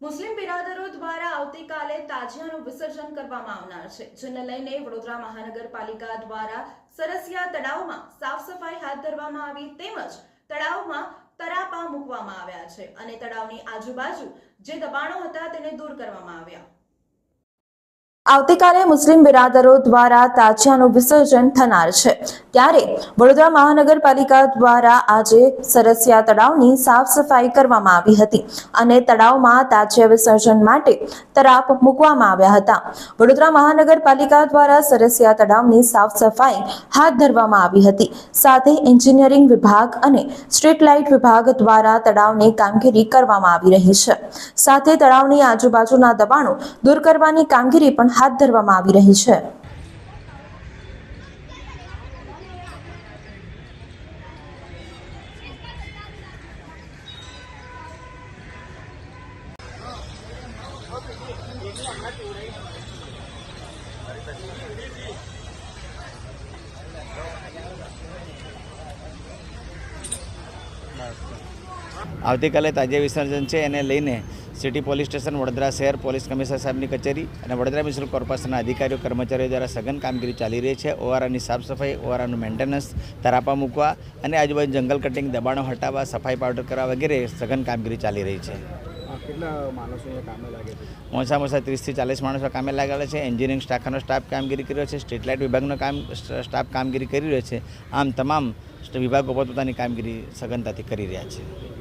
મુસ્લિમ બિરાદરો દ્વારા આવતીકાલે તાજિયાનું વિસર્જન કરવામાં આવનાર છે, જેને લઈને વડોદરા મહાનગરપાલિકા દ્વારા સરસિયા તળાવમાં સાફ સફાઈ હાથ ધરવામાં આવી તેમજ તળાવમાં તરાપા મૂકવામાં આવ્યા છે અને તળાવની આજુબાજુ જે દબાણો હતા તેને દૂર કરવામાં આવ્યા. આવતીકાલે મુસ્લિમ બિરાદરો દ્વારા તાજિયાનું વિસર્જન થનાર છે. ત્યારે વડોદરા મહાનગરપાલિકા દ્વારા આજે સરસિયા તળાવની સાફ સફાઈ કરવામાં આવી હતી અને તળાવમાં તાજિયા વિસર્જન માટે તરાપ મૂકવામાં આવ્યા હતા. વડોદરા મહાનગરપાલિકા દ્વારા સરસિયા તળાવની સાફ સફાઈ હાથ ધરવામાં આવી હતી. સાથે એન્જિનિયરિંગ વિભાગ અને સ્ટ્રીટ લાઇટ વિભાગ દ્વારા તળાવની કામગીરી કરવામાં આવી રહી છે. સાથે તળાવની આજુબાજુના દબાણો દૂર કરવાની કામગીરી પણ હાથ ધરવામાં આવી રહી છે. આવતીકાલે તાજ્ય વિસર્જન છે એને લઈને સિટી પોલીસ સ્ટેશન વડોદરા શહેર પોલીસ કમિશનર સાહેબની કચેરી અને વડોદરા મ્યુનિસિપલ કોર્પોરેશનના અધિકારીઓ કર્મચારીઓ દ્વારા સઘન કામગીરી ચાલી રહી છે. ઓવારાની સાફ સફાઈ ઓઆરઆરનું મેન્ટેનન્સ તરાપા મૂકવા અને આજુબાજુ જંગલ કટિંગ દબાણો હટાવવા સફાઈ પાવડર કરવા વગેરે સઘન કામગીરી ચાલી રહી છે. છે? ઓછામાં ઓછા ત્રીસથી ચાલીસ માણસો કામે લાગેલા છે. એન્જિનિયરિંગ શાખાનો સ્ટાફ કામગીરી કર્યો છે. સ્ટ્રીટ લાઇટ વિભાગનો કામ સ્ટાફ કામગીરી કરી રહ્યો છે. આમ તમામ વિભાગો પોતપોતાની કામગીરી સઘનતાથી કરી રહ્યા છે.